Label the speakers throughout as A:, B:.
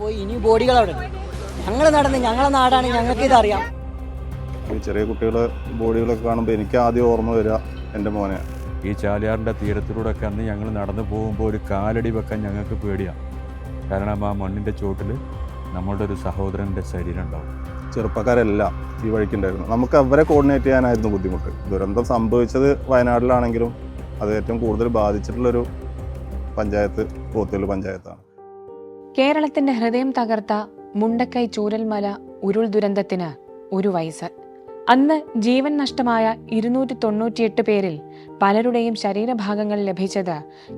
A: പോയി ഇനി ബോഡികൾ അവിടെ ഞങ്ങൾ നടന്ന് ഞങ്ങളെ നാടാണ് ഞങ്ങൾക്ക് ഇതറിയാം.
B: ഈ ചെറിയ കുട്ടികളെ ബോഡികളൊക്കെ കാണുമ്പോൾ എനിക്ക് ആദ്യം ഓർമ്മ വരിക എന്റെ മോനെ.
C: ഈ ചാലിയാറിന്റെ തീരത്തിലൂടെയൊക്കെ അന്ന് ഞങ്ങൾ നടന്നു പോകുമ്പോൾ ഒരു കാലടി വെക്കാൻ ഞങ്ങൾക്ക് പേടിയാണ് കാരണം ആ മണ്ണിന്റെ ചോട്ടിൽ നമ്മളുടെ ഒരു സഹോദരന്റെ ശരീരം ഉണ്ടാവും.
B: ചെറുപ്പക്കാരെല്ലാം ഈ വഴിക്കുണ്ടായിരുന്നു നമുക്ക് അവരെ കോർഡിനേറ്റ് ചെയ്യാനായിരുന്നു ബുദ്ധിമുട്ട്. ദുരന്തം സംഭവിച്ചത് വയനാട്ടിലാണെങ്കിലും അത് ഏറ്റവും കൂടുതൽ ബാധിച്ചിട്ടുള്ളൊരു പഞ്ചായത്ത് പോത്തുകൽ പഞ്ചായത്താണ്.
D: കേരളത്തിന്റെ ഹൃദയം തകർത്ത മുണ്ടക്കൈ ചൂരൽമല ഉരുൾ ദുരന്തത്തിന് ഒരു വയസ്സ് അന്ന് ജീവൻ നഷ്ടമായ ഇരുന്നൂറ്റി തൊണ്ണൂറ്റിയെട്ട് പേരിൽ പലരുടെയും ശരീരഭാഗങ്ങൾ ലഭിച്ചത്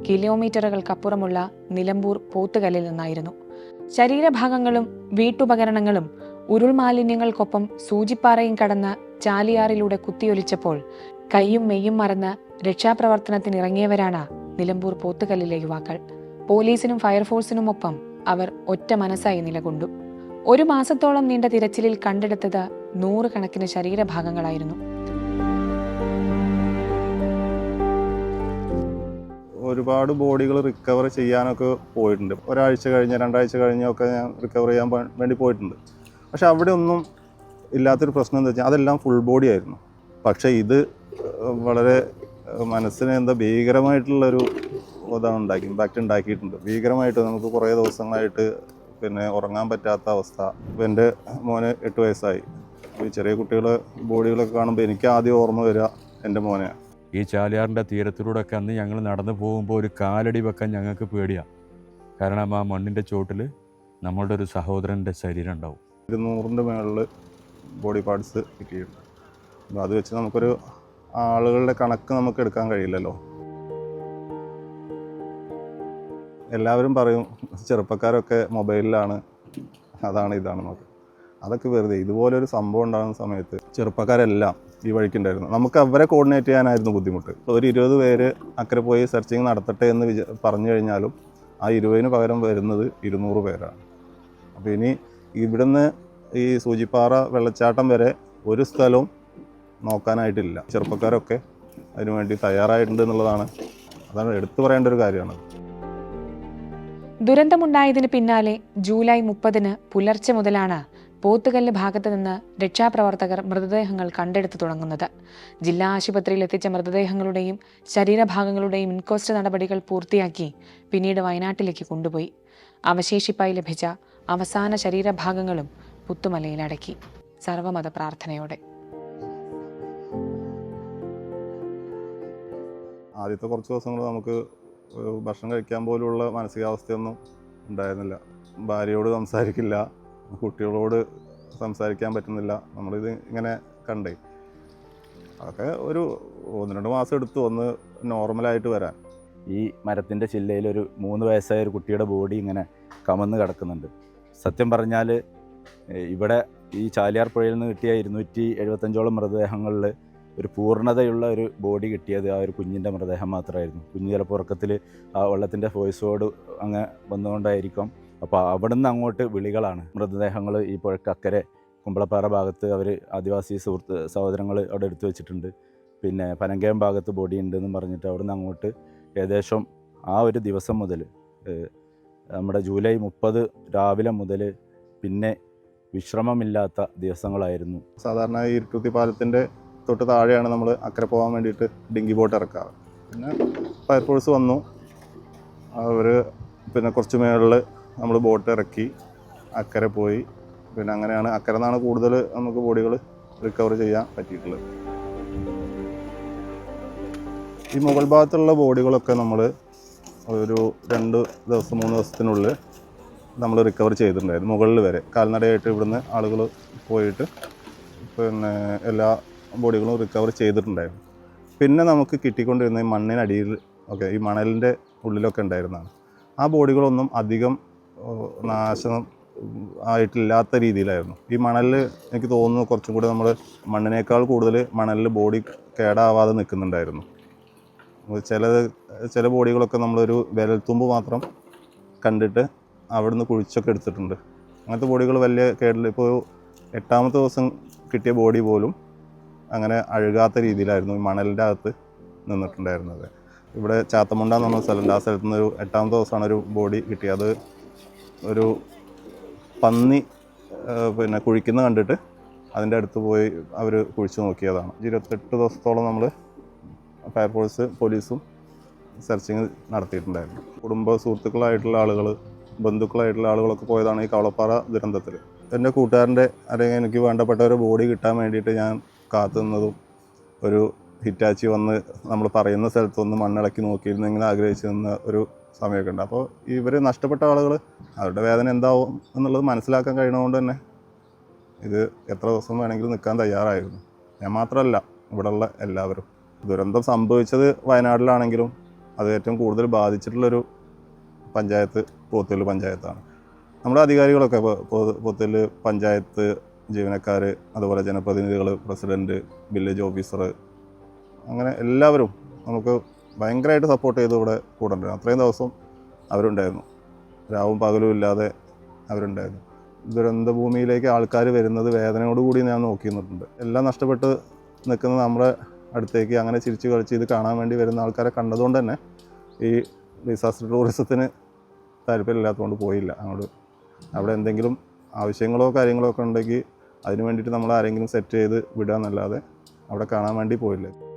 D: കിലോമീറ്ററുകൾക്കപ്പുറമുള്ള നിലമ്പൂർ പോത്തുകല്ലിൽ നിന്നായിരുന്നു. ശരീരഭാഗങ്ങളും വീട്ടുപകരണങ്ങളും ഉരുൾമാലിന്യങ്ങൾക്കൊപ്പം സൂചിപ്പാറയും കടന്ന് ചാലിയാറിലൂടെ കുത്തിയൊലിച്ചപ്പോൾ കൈയും മെയ്യും മറന്ന് രക്ഷാപ്രവർത്തനത്തിനിറങ്ങിയവരാണ് നിലമ്പൂർ പോത്തുകല്ലിലെ യുവാക്കൾ. പോലീസിനും ഫയർഫോഴ്സിനുമൊപ്പം അവർ ഒറ്റ മനസ്സായി നിലകൊണ്ടു. ഒരു മാസത്തോളം നീണ്ട തിരച്ചിലിൽ കണ്ടെടുത്തത് നൂറുകണക്കിന് ശരീരഭാഗങ്ങളായിരുന്നു.
B: ഒരുപാട് ബോഡികൾ റിക്കവർ ചെയ്യാനൊക്കെ പോയിട്ടുണ്ട്. ഒരാഴ്ച കഴിഞ്ഞ് രണ്ടാഴ്ച കഴിഞ്ഞൊക്കെ ഞാൻ റിക്കവർ ചെയ്യാൻ വേണ്ടി പോയിട്ടുണ്ട്. പക്ഷെ അവിടെ ഒന്നും ഇല്ലാത്തൊരു പ്രശ്നം എന്താ വെച്ചാൽ അതെല്ലാം ഫുൾ ബോഡി ആയിരുന്നു. പക്ഷേ ഇത് വളരെ മനസ്സിന് എന്താ ഭീകരമായിട്ടുള്ളൊരു ഇതാണ് ഉണ്ടാക്കി ഇമ്പാക്റ്റ് ഉണ്ടാക്കിയിട്ടുണ്ട്. ഭീകരമായിട്ട് നമുക്ക് കുറേ ദിവസങ്ങളായിട്ട് പിന്നെ ഉറങ്ങാൻ പറ്റാത്ത അവസ്ഥ. ഇപ്പം എന്റെ മോന് എട്ട് വയസ്സായി. ഈ ചെറിയ കുട്ടികളെ ബോഡികളൊക്കെ കാണുമ്പോൾ എനിക്ക് ആദ്യം ഓർമ്മ വരിക എന്റെ മോനെ.
C: ഈ ചാലിയാറിന്റെ തീരത്തിലൂടെയൊക്കെ അന്ന് ഞങ്ങൾ നടന്നു പോകുമ്പോൾ ഒരു കാലടി വെക്കാൻ ഞങ്ങൾക്ക് പേടിയാണ് കാരണം ആ മണ്ണിന്റെ ചോട്ടിൽ നമ്മളുടെ ഒരു സഹോദരന്റെ ശരീരം ഉണ്ടാവും.
B: ഇരുന്നൂറിന്റെ മുകളിൽ ബോഡി പാർട്സ് കിട്ടിയിട്ടുണ്ട്. അപ്പോൾ അത് വെച്ച് നമുക്കൊരു ആളുകളുടെ കണക്ക് നമുക്ക് എടുക്കാൻ കഴിയില്ലല്ലോ. എല്ലാവരും പറയും ചെറുപ്പക്കാരൊക്കെ മൊബൈലിലാണ്. അതാണ് ഇതാണെന്നൊക്കെ അതൊക്കെ വെറുതെ. ഇതുപോലൊരു സംഭവം ഉണ്ടാകുന്ന സമയത്ത് ചെറുപ്പക്കാരെല്ലാം ഈ വഴിക്കുണ്ടായിരുന്നു. നമുക്ക് അവരെ കോർഡിനേറ്റ് ചെയ്യാനായിരുന്നു ബുദ്ധിമുട്ട്. ഒരു ഇരുപത് പേര് അക്കരെ പോയി സെർച്ചിങ് നടത്തട്ടെ എന്ന് വിച പറഞ്ഞു കഴിഞ്ഞാലും ആ ഇരുപതിന് പകരം വരുന്നത് ഇരുന്നൂറ് പേരാണ്. അപ്പോൾ ഇനി ഇവിടുന്ന് ഈ സൂചിപ്പാറ വെള്ളച്ചാട്ടം വരെ ഒരു സ്ഥലവും നോക്കാനായിട്ടില്ല. ചെറുപ്പക്കാരൊക്കെ അതിനുവേണ്ടി തയ്യാറായിട്ടുണ്ട് എന്നുള്ളതാണ്. അതാണ് എടുത്തു പറയേണ്ട ഒരു കാര്യമാണ്
D: ദുരന്തമുണ്ടായതിന് പിന്നാലെ ജൂലൈ മുപ്പതിന് പുലർച്ചെ മുതലാണ് പോത്തുകല്ല് ഭാഗത്ത് നിന്ന് രക്ഷാപ്രവർത്തകർ മൃതദേഹങ്ങൾ കണ്ടെടുത്തു തുടങ്ങുന്നത്. ജില്ലാ ആശുപത്രിയിൽ എത്തിച്ച മൃതദേഹങ്ങളുടെയും ശരീരഭാഗങ്ങളുടെയും ഇൻക്വസ്റ്റ് നടപടികൾ പൂർത്തിയാക്കി പിന്നീട് വയനാട്ടിലേക്ക് കൊണ്ടുപോയി. അവശേഷിപ്പായി ലഭിച്ച അവസാന ശരീരഭാഗങ്ങളും പുത്തുമലയിൽ അടക്കി. സർവമത പ്രാർത്ഥനയോടെ.
B: ആദ്യത്തെ കുറച്ച് ദിവസങ്ങൾ നമുക്ക് ഭക്ഷണം കഴിക്കാൻ പോലുള്ള മാനസികാവസ്ഥയൊന്നും ഉണ്ടായിരുന്നില്ല. ഭാര്യയോട് സംസാരിക്കില്ല കുട്ടികളോട് സംസാരിക്കാൻ പറ്റുന്നില്ല. നമ്മളിത് ഇങ്ങനെ കണ്ടേ. അതൊക്കെ ഒരു ഒന്ന് രണ്ട് മാസം എടുത്തു ഒന്ന് നോർമലായിട്ട് വരാൻ.
E: ഈ മരത്തിന്റെ ചില്ലയിൽ ഒരു മൂന്ന് വയസ്സായ ഒരു കുട്ടിയുടെ ബോഡി ഇങ്ങനെ കമന്ന് കിടക്കുന്നുണ്ട്. സത്യം പറഞ്ഞാൽ ഇവിടെ ഈ ചാലിയാർ പുഴയിൽ നിന്ന് കിട്ടിയ ഇരുന്നൂറ്റി എഴുപത്തഞ്ചോളം മൃതദേഹങ്ങളിൽ ഒരു പൂർണതയുള്ള ഒരു ബോഡി കിട്ടിയത് ആ ഒരു കുഞ്ഞിന്റെ മൃതദേഹം മാത്രമായിരുന്നു. കുഞ്ഞ് ചിലപ്പോൾ ഉറക്കത്തിൽ ആ വെള്ളത്തിന്റെ ഫോഴ്സോട് അങ്ങ് വന്നുകൊണ്ടായിരിക്കും. അപ്പോൾ അവിടെ നിന്ന് അങ്ങോട്ട് വിളികളാണ്. മൃതദേഹങ്ങൾ ഈ പുഴക്കക്കരെ കുമ്പളപ്പാറ ഭാഗത്ത് അവർ ആദിവാസി സുഹൃത്ത് സഹോദരങ്ങൾ അവിടെ എടുത്തു വെച്ചിട്ടുണ്ട്. പിന്നെ പനങ്കയം ഭാഗത്ത് ബോഡി ഉണ്ടെന്ന് പറഞ്ഞിട്ട് അവിടെ നിന്ന് അങ്ങോട്ട് ഏകദേശം ആ ഒരു ദിവസം മുതൽ നമ്മുടെ ജൂലൈ മുപ്പത് രാവിലെ മുതൽ പിന്നെ വിശ്രമമില്ലാത്ത ദിവസങ്ങളായിരുന്നു.
B: സാധാരണ ഈ ഇരുട്ടുത്തി പാലത്തിന്റെ തൊട്ട് താഴെയാണ് നമ്മൾ അക്കരെ പോകാൻ വേണ്ടിയിട്ട് ഡിങ്കി ബോട്ട് ഇറക്കാറ്. പിന്നെ ഫയർഫോഴ്സ് വന്നു. അവർ പിന്നെ കുറച്ച് മേളിൽ നമ്മൾ ബോട്ട് ഇറക്കി അക്കരെ പോയി. പിന്നെ അങ്ങനെയാണ് അക്കരെ നിന്നാണ് കൂടുതൽ നമുക്ക് ബോഡികൾ റിക്കവർ ചെയ്യാൻ പറ്റിയിട്ടുള്ളത്. ഈ മുകൾ ഭാഗത്തുള്ള ബോഡികളൊക്കെ നമ്മൾ ഒരു രണ്ട് ദിവസം മൂന്ന് ദിവസത്തിനുള്ളിൽ നമ്മൾ റിക്കവർ ചെയ്തിട്ടുണ്ടായിരുന്നു മുകളിൽ വരെ. കാൽനടയായിട്ട് ഇവിടുന്ന് ആളുകൾ പോയിട്ട് പിന്നെ എല്ലാ ബോഡികളും റിക്കവർ ചെയ്തിട്ടുണ്ടായിരുന്നു. പിന്നെ നമുക്ക് കിട്ടിക്കൊണ്ടിരുന്ന ഈ മണ്ണിനടിയിൽ ഒക്കെ ഈ മണലിന്റെ ഉള്ളിലൊക്കെ ഉണ്ടായിരുന്നതാണ്. ആ ബോഡികളൊന്നും അധികം നാശം ആയിട്ടില്ലാത്ത രീതിയിലായിരുന്നു. ഈ മണലിൽ എനിക്ക് തോന്നുന്നു കുറച്ചും കൂടി നമ്മൾ മണ്ണിനേക്കാൾ കൂടുതൽ മണലിൽ ബോഡി കേടാവാതെ നിൽക്കുന്നുണ്ടായിരുന്നു. ചില ചില ബോഡികളൊക്കെ നമ്മളൊരു വിരൽത്തുമ്പ് മാത്രം കണ്ടിട്ട് അവിടുന്ന് കുഴിച്ചൊക്കെ എടുത്തിട്ടുണ്ട്. അങ്ങനത്തെ ബോഡികൾ വലിയ കേടില്ല. ഇപ്പോൾ എട്ടാമത്തെ ദിവസം കിട്ടിയ ബോഡി പോലും അങ്ങനെ അഴുകാത്ത രീതിയിലായിരുന്നു ഈ മണലിന്റെ അകത്ത് നിന്നിട്ടുണ്ടായിരുന്നത്. ഇവിടെ ചാത്തമുണ്ട എന്ന് പറഞ്ഞ സ്ഥലമുണ്ട്. ആ സ്ഥലത്ത് നിന്ന് ഒരു എട്ടാമത്തെ ദിവസമാണ് ഒരു ബോഡി കിട്ടിയത്. അത് ഒരു പന്നി പിന്നെ കുഴിക്കുന്ന കണ്ടിട്ട് അതിന്റെ അടുത്ത് പോയി അവർ കുഴിച്ചു നോക്കിയതാണ്. ഇരുപത്തെട്ട് ദിവസത്തോളം നമ്മൾ ഫയർഫോഴ്സ് പോലീസും സെർച്ചിങ് നടത്തിയിട്ടുണ്ടായിരുന്നു. കുടുംബ സുഹൃത്തുക്കളായിട്ടുള്ള ആളുകൾ ബന്ധുക്കളായിട്ടുള്ള ആളുകളൊക്കെ പോയതാണ് ഈ കവളപ്പാറ ദുരന്തത്തിൽ. എന്റെ കൂട്ടുകാരന്റെ അല്ലെങ്കിൽ എനിക്ക് വേണ്ടപ്പെട്ട ഒരു ബോഡി കിട്ടാൻ വേണ്ടിയിട്ട് ഞാൻ കാത്തു നിന്നതും ഒരു ഹിറ്റാച്ചി വന്ന് നമ്മൾ പറയുന്ന സ്ഥലത്തൊന്ന് മണ്ണിളക്കി നോക്കിയിരുന്നെങ്കിൽ ആഗ്രഹിച്ചു നിന്ന ഒരു സമയമൊക്കെ ഉണ്ട്. അപ്പോൾ ഇവർ നഷ്ടപ്പെട്ട ആളുകൾ അവരുടെ വേദന എന്താവും എന്നുള്ളത് മനസ്സിലാക്കാൻ കഴിയണതുകൊണ്ട് തന്നെ ഇത് എത്ര ദിവസം വേണമെങ്കിലും നിൽക്കാൻ തയ്യാറായിരുന്നു. ഞാൻ മാത്രമല്ല ഇവിടെയുള്ള എല്ലാവരും. ദുരന്തം സംഭവിച്ചത് വയനാട്ടിലാണെങ്കിലും അത് ഏറ്റവും കൂടുതൽ ബാധിച്ചിട്ടുള്ളൊരു പഞ്ചായത്ത് പോത്തൂൽ പഞ്ചായത്താണ്. നമ്മുടെ അധികാരികളൊക്കെ പോത്തുകൽ പഞ്ചായത്ത് ജീവനക്കാർ അതുപോലെ ജനപ്രതിനിധികൾ പ്രസിഡന്റ് വില്ലേജ് ഓഫീസർ അങ്ങനെ എല്ലാവരും നമുക്ക് ഭയങ്കരമായിട്ട് സപ്പോർട്ട് ചെയ്ത് ഇവിടെ കൂടെ ഉണ്ടായിരുന്നു അത്രയും ദിവസം അവരുണ്ടായിരുന്നു. രാവും പകലും ഇല്ലാതെ അവരുണ്ടായിരുന്നു. ദുരന്തഭൂമിയിലേക്ക് ആൾക്കാർ വരുന്നത് വേദനയോടുകൂടി ഞാൻ നോക്കി നിന്നിട്ടുണ്ട് എല്ലാം നഷ്ടപ്പെട്ട് നിൽക്കുന്ന നമ്മുടെ അടുത്തേക്ക് അങ്ങനെ ചിരിച്ചു കളിച്ച് ഇത് കാണാൻ വേണ്ടി വരുന്ന ആൾക്കാരെ കണ്ടതുകൊണ്ട് തന്നെ ഈ ഡിസാസ്റ്റർ ടൂറിസത്തിന് താല്പര്യമില്ലാത്തതുകൊണ്ട് പോയില്ല. അങ്ങോട്ട് അവിടെ എന്തെങ്കിലും ആവശ്യങ്ങളോ കാര്യങ്ങളോ ഒക്കെ ഉണ്ടെങ്കിൽ അതിനു വേണ്ടിയിട്ട് നമ്മൾ ആരെങ്കിലും സെറ്റ് ചെയ്ത് വിടുക എന്നല്ലാതെ അവിടെ കാണാൻ വേണ്ടി പോയില്ല.